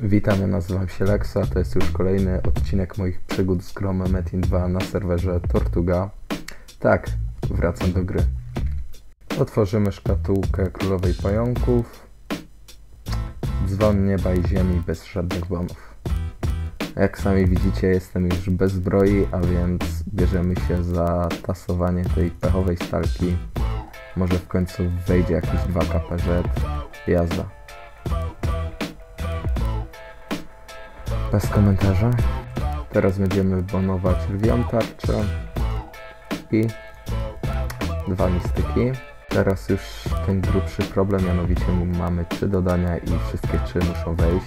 Witam, ja nazywam się Lexa, to jest już kolejny odcinek moich przygód z Chrome Metin 2 na serwerze Tortuga. Tak, wracam do gry. Otworzymy szkatułkę Królowej Pająków. Dzwon nieba i ziemi bez żadnych bonów. Jak sami widzicie, jestem już bez zbroi, a więc bierzemy się za tasowanie tej pechowej stalki. Może w końcu wejdzie jakieś 2 KPZ. Jazda. Bez komentarza. Teraz będziemy bonować lwią tarczę i dwa mistyki. Teraz już ten grubszy problem, mianowicie mamy trzy dodania i wszystkie trzy muszą wejść.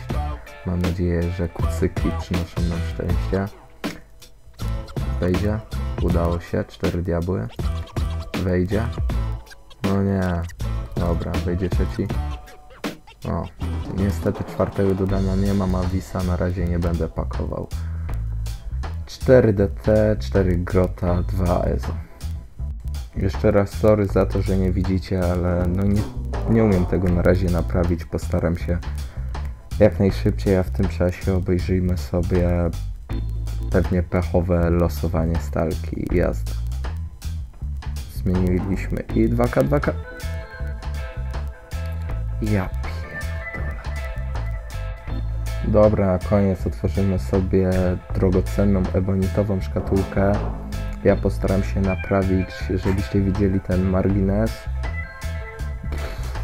Mam nadzieję, że kucyki przynoszą nam szczęście. Wejdzie. Udało się. Cztery diabły. Wejdzie. No nie. Dobra, wejdzie trzeci. O, niestety czwartego dodania nie ma, Mavisa na razie nie będę pakował. 4 DT, 4 Grota, 2 EZO. Jeszcze raz sorry za to, że nie widzicie, ale no nie, nie umiem tego na razie naprawić. Postaram się jak najszybciej, a w tym czasie obejrzyjmy sobie pewnie pechowe losowanie stalki i jazda. Zmieniliśmy i 2K, 2K. Ja. Dobra, na koniec otworzymy sobie drogocenną ebonitową szkatułkę. Ja postaram się naprawić, żebyście widzieli ten margines.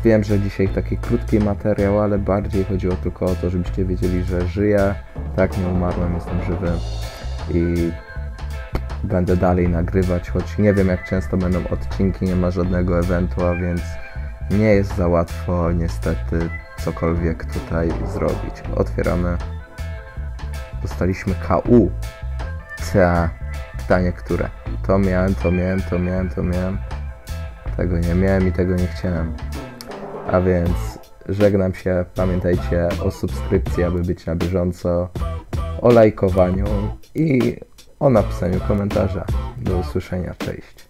Wiem, że dzisiaj taki krótki materiał, ale bardziej chodziło tylko o to, żebyście wiedzieli, że żyję. Tak, nie umarłem, jestem żywy i będę dalej nagrywać, choć nie wiem jak często będą odcinki, nie ma żadnego eventu, a więc nie jest za łatwo niestety cokolwiek tutaj zrobić. Otwieramy. Dostaliśmy KU. Ta. Pytanie, które? To miałem, to miałem, to miałem, to miałem. Tego nie miałem i tego nie chciałem. A więc żegnam się. Pamiętajcie o subskrypcji, aby być na bieżąco, o lajkowaniu i o napisaniu komentarza. Do usłyszenia. Cześć.